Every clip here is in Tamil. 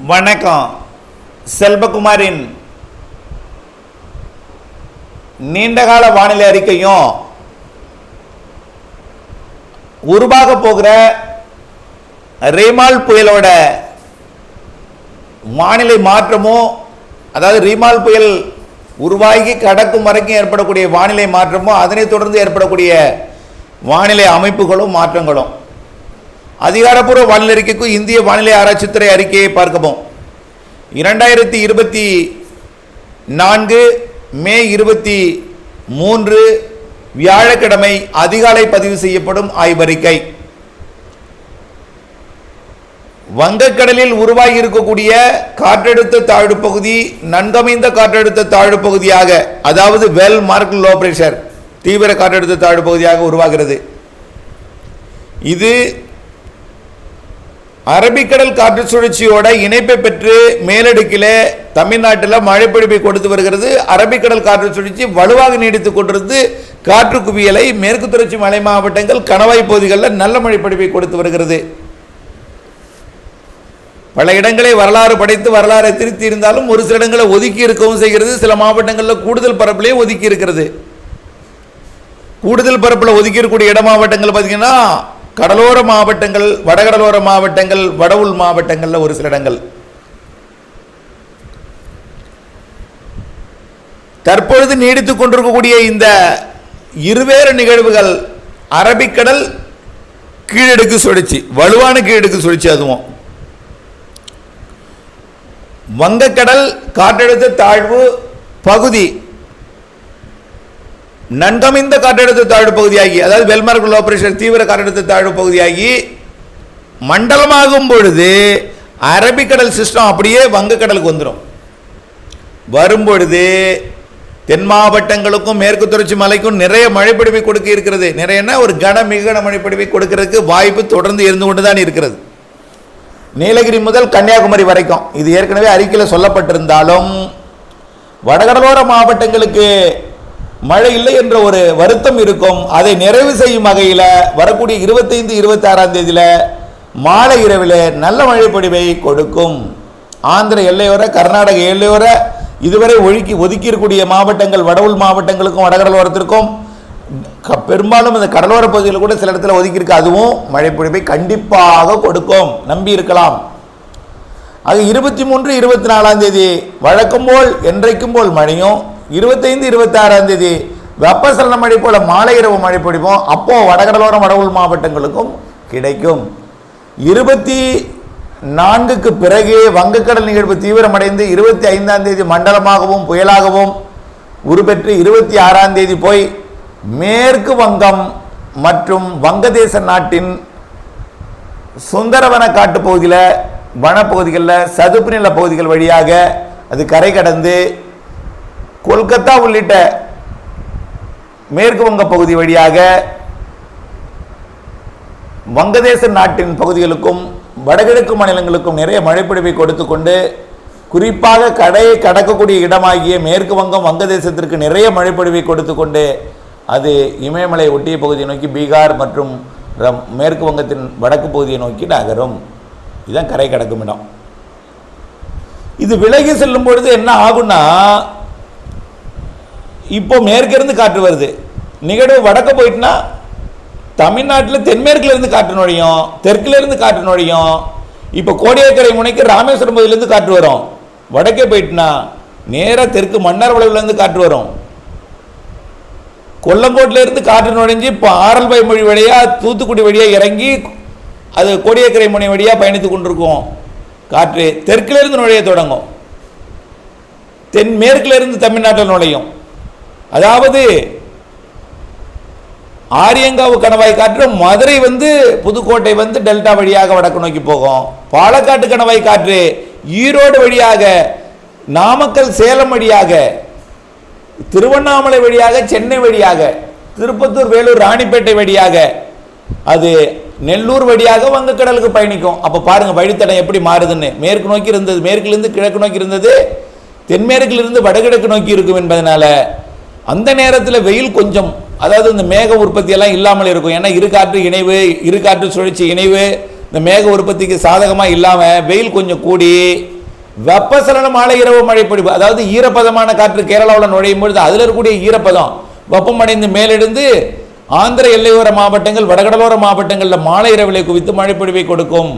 வணக்கம். செல்வகுமாரின் நீண்டகால வானிலை அறிக்கையும் உருவாக போகிற ரீமால் புயலோட வானிலை மாற்றமும் அதாவது ரீமால் புயல் உருவாகி கடக்கும் வரைக்கும் ஏற்படக்கூடிய வானிலை மாற்றமும் அதனைத் தொடர்ந்து ஏற்படக்கூடிய வானிலை அமைப்புகளும் மாற்றங்களும். அதிகாரப்பூர்வ வானிலை அறிக்கைக்கும் இந்திய வானிலை ஆராய்ச்சித்துறை அறிக்கையை பார்க்கவும். இரண்டாயிரத்தி இருபத்தி நான்கு மே இருபத்தி மூன்று வியாழக்கிழமை அதிகாலை பதிவு செய்யப்படும் ஆய்வறிக்கை. வங்கக்கடலில் உருவாகி இருக்கக்கூடிய காற்றழுத்த தாழ்வு பகுதி நன்கமைந்த காற்றழுத்த தாழ்வு பகுதியாக அதாவது வெல் மார்க் லோ பிரஷர் தீவிர காற்றழுத்த தாழ்வு பகுதியாக உருவாகிறது. இது அரபிக்கடல் காற்று சுழற்சியோட இணைப்பை பெற்று மேலடுக்கில் தமிழ்நாட்டில் மழைப்பொழிவை கொடுத்து வருகிறது. அரபிக்கடல் காற்று சுழற்சி வலுவாக நீடித்துக் கொண்டிருந்து காற்று குவியலை மேற்கு தொடர்ச்சி மலை மாவட்டங்கள் கணவாய் பகுதிகளில் நல்ல மழைப்பொழிவை கொடுத்து வருகிறது. பல இடங்களை வரலாறு படைத்து வரலாறை திருத்தி இருந்தாலும் ஒரு சில இடங்களை ஒதுக்கி இருக்கவும் செய்கிறது. சில மாவட்டங்களில் கூடுதல் பரப்பிலேயே ஒதுக்கி இருக்கிறது. கூடுதல் பரப்பில் ஒதுக்கி இருக்கக்கூடிய இட மாவட்டங்கள் பார்த்தீங்கன்னா கடலோர மாவட்டங்கள் வடகடலோர மாவட்டங்கள் வடவுள் மாவட்டங்களில் ஒரு சில இடங்கள். தற்பொழுது நீடித்துக் கொண்டிருக்கக்கூடிய இந்த இருவேறு நிகழ்வுகள் அரபிக்கடல் கீழடுக்கு சுழற்சி வலுவான கீழடுக்கு சுழற்சி அதுவும். வங்கக்கடல் காற்றழுத்த தாழ்வு பகுதி நன்கமைந்த காற்றழுத்த தாழ்வு பகுதியாகி அதாவது வெல்மார்க் லோ பிரஷர் தீவிர காற்றழுத்த தாழ்வு பகுதியாகி மண்டலமாகும் பொழுது அரபிக்கடல் சிஸ்டம் அப்படியே வங்கக்கடலுக்கு வந்துடும் வரும்பொழுது தென் மாவட்டங்களுக்கும் மேற்கு தொடர்ச்சி மலைக்கும் நிறைய மழைப்பிடிவை கொடுக்க இருக்கிறது. நிறையனா ஒரு கன மிகன மழைப்பிடிவை கொடுக்கறதுக்கு வாய்ப்பு தொடர்ந்து இருந்து கொண்டு தான் இருக்கிறது. நீலகிரி முதல் கன்னியாகுமரி வரைக்கும் இது ஏற்கனவே அறிக்கையில் சொல்லப்பட்டிருந்தாலும் வடகடலோர மாவட்டங்களுக்கு மழை இல்லை என்ற ஒரு வருத்தம் இருக்கும். அதை நிறைவு செய்யும் வகையில் வரக்கூடிய இருபத்தைந்து இருபத்தி ஆறாம் தேதியில் மாலை இரவில் நல்ல மழைப்பொழிவை கொடுக்கும். ஆந்திர எல்லையோர கர்நாடக எல்லையோர இதுவரை ஒழுக்கி ஒதுக்கியிருக்கூடிய மாவட்டங்கள் வடவுள் மாவட்டங்களுக்கும் வடகடலோரத்திற்கும் பெரும்பாலும் இந்த கடலோர பகுதியில் கூட சில இடத்துல ஒதுக்கியிருக்கு. அதுவும் மழைப்பொழிவை கண்டிப்பாக கொடுக்கும். நம்பி இருக்கலாம். அது இருபத்தி மூன்று இருபத்தி நாலாம் தேதி வழக்கம் போல் என்றைக்கும் போல் மழையும் இருபத்தைந்து இருபத்தாறாம் தேதி வெப்பசலன மழை போல மாலை இரவு மழை பிடிப்போம் அப்போ வடகடலோரம் வடவுள் மாவட்டங்களுக்கும் கிடைக்கும். இருபத்தி நான்குக்கு பிறகு வங்கக்கடல் நிகழ்வு தீவிரமடைந்து இருபத்தி ஐந்தாம் தேதி மண்டலமாகவும் புயலாகவும் உருப்பெற்று இருபத்தி ஆறாம் தேதி போய் மேற்கு வங்கம் மற்றும் வங்கதேச நாட்டின் சுந்தரவன காட்டு பகுதியில் வனப்பகுதிகளில் சதுப்பு நில பகுதிகள் வழியாக அது கரை கடந்து கொல்கத்தா உள்ளிட்ட மேற்கு வங்க பகுதி வழியாக வங்கதேச நாட்டின் பகுதிகளுக்கும் வடகிழக்கு மாநிலங்களுக்கும் நிறைய மழைப்பொழிவை கொடுத்து கொண்டு குறிப்பாக கடையை கடக்கக்கூடிய இடமாகிய மேற்கு வங்கம் வங்கதேசத்திற்கு நிறைய மழைப்பொழிவை கொடுத்து கொண்டு அது இமயமலை ஒட்டிய பகுதியை நோக்கி பீகார் மற்றும் ரம்- மேற்கு வங்கத்தின் வடக்கு பகுதியை நோக்கி நகரும். இதுதான் கரை கடக்கும் இடம். இது விலகி செல்லும் பொழுது என்ன ஆகும்னா இப்போ மேற்கிருந்து காற்று வருது. நிகழ்வு வடக்க போயிட்டுனா தமிழ்நாட்டில் தென்மேற்குல இருந்து காற்று நுழையும் தெற்குல இருந்து காற்று நுழையும். இப்போ கோடியக்கரை முனைக்கு ராமேஸ்வரம் பகுதியிலேருந்து காற்று வரும். வடக்கே போயிட்டுனா நேராக தெற்கு மன்னார் வளைவுலேருந்து காற்று வரும். கொல்லங்கோட்டிலேருந்து காற்று நுழைஞ்சு இப்போ ஆரல்பாய் மொழி வழியாக தூத்துக்குடி வழியாக இறங்கி அது கோடியக்கரை முனை வழியாக பயணித்து கொண்டிருக்கும். காற்று தெற்குல இருந்து நுழைய தொடங்கும். தென் மேற்குல இருந்து தமிழ்நாட்டில் நுழையும். அதாவது ஆரியங்காவு கணவாய் காற்று மதுரை வந்து புதுக்கோட்டை வந்து டெல்டா வழியாக வடக்கு நோக்கி போகும். பாலக்காட்டு கணவாய் காற்று ஈரோடு வழியாக நாமக்கல் சேலம் வழியாக திருவண்ணாமலை வழியாக சென்னை வழியாக திருப்பத்தூர் வேலூர் ராணிப்பேட்டை வழியாக அது நெல்லூர் வழியாக வங்கக்கடலுக்கு பயணிக்கும். அப்போ பாருங்க வழித்தடம் எப்படி மாறுதுன்னு. மேற்கு நோக்கி இருந்தது மேற்கிலிருந்து கிழக்கு நோக்கி இருந்தது தென்மேற்கிலிருந்து வடகிழக்கு நோக்கி இருக்கும் என்பதனால அந்த நேரத்தில் வெயில் கொஞ்சம் அதாவது இந்த மேக உற்பத்தி எல்லாம் இல்லாமல் இருக்கும். ஏன்னா இரு காற்று இணைவு இரு காற்று சுழற்சி இணைவு இந்த மேக உற்பத்திக்கு சாதகமாக இல்லாமல் வெயில் கொஞ்சம் கூடி வெப்பசலன மாலை இரவு மழை பொழிவு அதாவது ஈரப்பதமான காற்று கேரளாவில் நுழையும் பொழுது அதில் இருக்கக்கூடிய ஈரப்பதம் வெப்பமடைந்து மேலெடுந்து ஆந்திர எல்லையோர மாவட்டங்கள் வடகடலோர மாவட்டங்களில் மாலை இரவிலை குவித்து மழைப்பொழிவை கொடுக்கும்.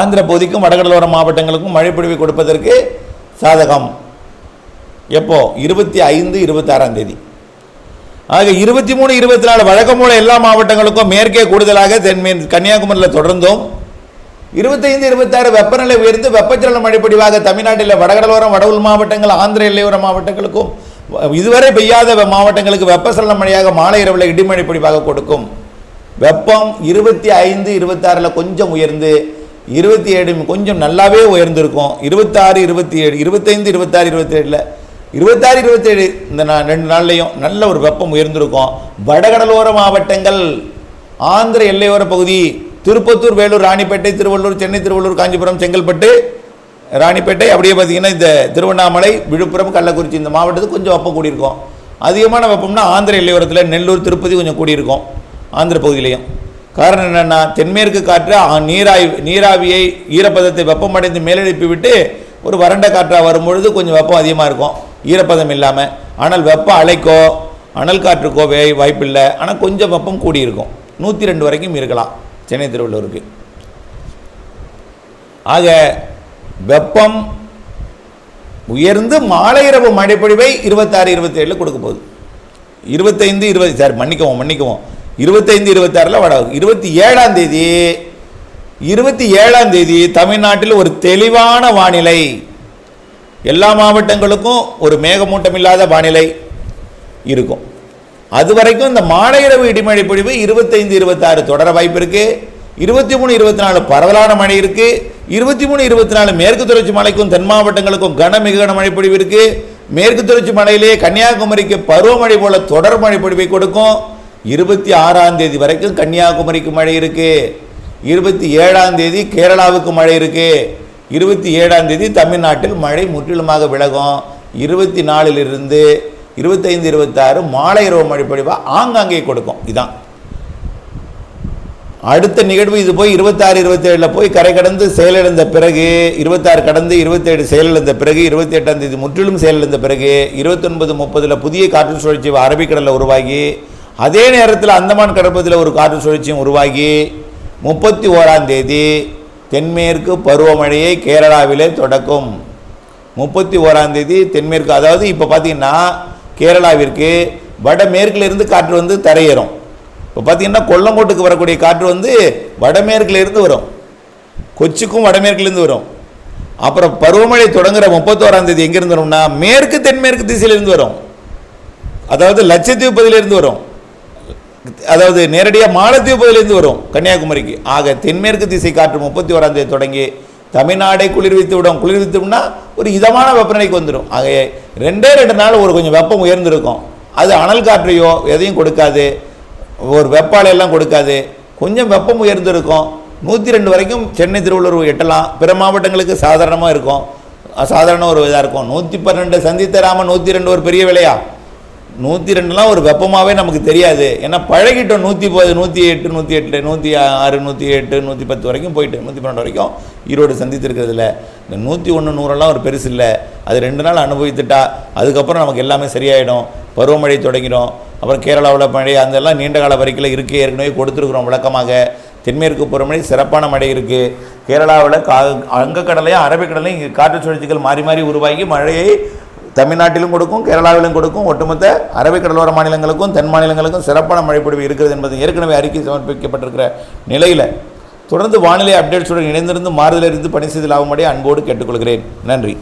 ஆந்திர பகுதிக்கும் வடகடலோர மாவட்டங்களுக்கும் மழைப்பொழிவை கொடுப்பதற்கு சாதகம். எப்போ? இருபத்தி ஐந்து இருபத்தாறாம் தேதி. ஆக இருபத்தி மூணு இருபத்தி நாலு வழக்கம் போல எல்லா மாவட்டங்களுக்கும் மேற்கே கூடுதலாக தென்மேன் கன்னியாகுமரியில் தொடர்ந்தும். இருபத்தைந்து இருபத்தாறு வெப்பநிலை உயர்ந்து வெப்பச்சலன மழைப்பொழிவாக தமிழ்நாட்டில் வடகடலோரம் வட மாவட்டங்கள் ஆந்திர எல்லையோர மாவட்டங்களுக்கும் இதுவரை பெய்யாத மாவட்டங்களுக்கு வெப்பசலன மழையாக மாலை இரவில் இடிமழை பொடிவாக கொடுக்கும். வெப்பம் இருபத்தி ஐந்து இருபத்தாறில் கொஞ்சம் உயர்ந்து இருபத்தி ஏழு கொஞ்சம் நல்லாவே உயர்ந்திருக்கும். இருபத்தாறு இருபத்தி ஏழு இருபத்தைந்து இருபத்தாறு இருபத்தேழில் இருபத்தாறு இருபத்தேழு இந்த நான் ரெண்டு நாள்லையும் நல்ல ஒரு வெப்பம் உயர்ந்திருக்கும். வடகடலோர மாவட்டங்கள் ஆந்திர எல்லையோர பகுதி திருப்பத்தூர் வேலூர் ராணிப்பேட்டை திருவள்ளூர் சென்னை திருவள்ளூர் காஞ்சிபுரம் செங்கல்பட்டு ராணிப்பேட்டை அப்படியே பார்த்தீங்கன்னா இந்த திருவண்ணாமலை விழுப்புரம் கள்ளக்குறிச்சி இந்த மாவட்டத்துக்கு கொஞ்சம் வெப்பம் கூடியிருக்கும். அதிகமான வெப்பம்னா ஆந்திர எல்லையோரத்தில் நெல்லூர் திருப்பதி கொஞ்சம் கூடியிருக்கும் ஆந்திர பகுதியிலையும். காரணம் என்னென்னா தென்மேற்கு காற்று நீராய் நீராவியை ஈரப்பதத்தை வெப்பமடைந்து மேலெழுப்பி விட்டு ஒரு வறண்ட காற்றாக வரும்பொழுது கொஞ்சம் வெப்பம் அதிகமாக இருக்கும். ஈரப்பதம் இல்லாமல் ஆனால் வெப்ப அலைக்கோ அனல் காற்றுக்கோ வே வாய்ப்பில்லை. ஆனால் கொஞ்சம் வெப்பம் கூடியிருக்கும். நூற்றி ரெண்டு வரைக்கும் இருக்கலாம் சென்னை திருவள்ளூருக்கு. ஆக வெப்பம் உயர்ந்து மாலை இரவு மழைப்பொழிவை இருபத்தாறு இருபத்தேழில் கொடுக்க போகுது. இருபத்தைந்து இருபது சார் மன்னிக்கவும் மன்னிக்கவும். இருபத்தைந்து இருபத்தாறில் வட இருபத்தி ஏழாம் தேதி இருபத்தி ஏழாம் தேதி தமிழ்நாட்டில் ஒரு தெளிவான வானிலை எல்லா மாவட்டங்களுக்கும் ஒரு மேகமூட்டம் இல்லாத வானிலை இருக்கும். அது வரைக்கும் இந்த மாலை இரவு இடிமழை பொழிவு இருபத்தைந்து இருபத்தாறு தொடர வாய்ப்பு இருக்குது இருபத்தி மூணு இருபத்தி நாலு பரவலான மழை இருக்குது இருபத்தி மூணு இருபத்தி நாலு மேற்கு தொடர்ச்சி மலைக்கும் தென் மாவட்டங்களுக்கும் கன மிக கன மழை பொழிவு இருக்குது மேற்கு தொடர்ச்சி மலையிலேயே கன்னியாகுமரிக்கு பருவமழை போல தொடர் மழை பொழிவை கொடுக்கும். இருபத்தி ஆறாம் தேதி வரைக்கும் கன்னியாகுமரிக்கு மழை இருக்குது இருபத்தி ஏழாம் தேதி கேரளாவுக்கு மழை இருக்குது இருபத்தி ஏழாம் தேதி தமிழ்நாட்டில் மழை முற்றிலுமாக விலகும். இருபத்தி நாலிலிருந்து இருபத்தைந்து இருபத்தாறு மாலை இரவு மழை பொழிவாக ஆங்காங்கே கொடுக்கும். இதான். அடுத்த நிகழ்வு இது போய் இருபத்தாறு இருபத்தேழில் போய் கரை கடந்து செயலிழந்த பிறகு இருபத்தாறு கடந்து இருபத்தேழு செயலிழந்த பிறகு இருபத்தி எட்டாம் தேதி முற்றிலும் செயலிழந்த பிறகு இருபத்தொன்பது முப்பதில் புதிய காற்று சுழற்சி அரபிக்கடலில் உருவாகி அதே நேரத்தில் அந்தமான் கடற்பகுதியில் ஒரு காற்று சுழற்சியும் உருவாகி முப்பத்தி ஓராம் தேதி தென்மேற்கு பருவமழையை கேரளாவிலே தொடக்கும். முப்பத்தி ஓராம் தேதி தென்மேற்கு அதாவது இப்போ பார்த்தீங்கன்னா கேரளாவிற்கு வடமேற்கிலிருந்து காற்று வந்து தரையேறும். இப்போ பார்த்தீங்கன்னா கொல்லங்கோட்டுக்கு வரக்கூடிய காற்று வந்து வடமேற்கிலிருந்து வரும். கொச்சிக்கும் வடமேற்குலேருந்து வரும். அப்புறம் பருவமழை தொடங்குகிற முப்பத்தோராம் தேதி எங்கேருந்து வரும்னா மேற்கு தென்மேற்கு திசையிலிருந்து வரும். அதாவது லட்சத்தீவு பகுதியிலிருந்து வரும். அதாவது நேரடியாக மாலத்தீவுலேருந்து வரும் கன்னியாகுமரிக்கு. ஆக தென்மேற்கு திசை காற்று முப்பத்தி ஓராம் தேதி தொடங்கி தமிழ்நாடை குளிர்வித்து விடும். குளிர்வித்தோம்னா ஒரு இதமான வெப்பநிலைக்கு வந்துடும். ஆக ரெண்டே ரெண்டு நாள் ஒரு கொஞ்சம் வெப்பம் உயர்ந்திருக்கும். அது அனல் காற்றையோ எதையும் கொடுக்காது. ஒரு வெப்பாலையெல்லாம் கொடுக்காது. கொஞ்சம் வெப்பம் உயர்ந்திருக்கும். நூற்றி ரெண்டு வரைக்கும் சென்னை திருவள்ளூர் எட்டலாம். பிற மாவட்டங்களுக்கு சாதாரணமாக இருக்கும். சாதாரண ஒரு இதாக இருக்கும். நூற்றி பன்னெண்டு சந்தித்த ராமன் நூற்றி ரெண்டு ஒரு பெரிய விலையா? நூற்றி ரெண்டுலாம் ஒரு வெப்பமாகவே நமக்கு தெரியாது. ஏன்னா பழகிட்டோம். நூற்றி பது நூற்றி எட்டு நூற்றி எட்டு நூற்றி ஆறு நூற்றி எட்டு நூற்றி பத்து வரைக்கும் போயிட்டு நூற்றி பன்னெண்டு வரைக்கும் ஈரோடு சந்தித்திருக்கிறதுல இந்த நூற்றி ஒன்று நூறெல்லாம் ஒரு பெருசு இல்லை. அது ரெண்டு நாள் அனுபவித்துட்டா அதுக்கப்புறம் நமக்கு எல்லாமே சரியாயிடும். பருவமழை தொடங்கிடும். அப்புறம் கேரளாவில் மழை அதெல்லாம் நீண்ட கால வரைக்கும் இருக்கே ஏற்கனவே கொடுத்துருக்குறோம் விளக்கமாக. தென்மேற்கு பருவமழை சிறப்பான மழை இருக்குது கேரளாவில் கா அங்கக்கடலையும் அரபிக்கடலையும் இங்கே காற்று சுழற்சிகள் மாறி மாறி உருவாகி மழையை தமிழ்நாட்டிலும் கொடுக்கும் கேரளாவிலும் கொடுக்கும் ஒட்டுமொத்த அரபிக்கடலோர மாநிலங்களுக்கும் தென் மாநிலங்களுக்கும் சிறப்பான மழைப்பொழிவு இருக்கிறது என்பது ஏற்கனவே அறிக்கை சமர்ப்பிக்கப்பட்டிருக்கிற நிலையில் தொடர்ந்து வானிலை அப்டேட்ஸுடன் இணைந்திருந்து மாறுதலிருந்து பணி செய்து லாபமடைய அன்போடு கேட்டுக்கொள்கிறேன். நன்றி.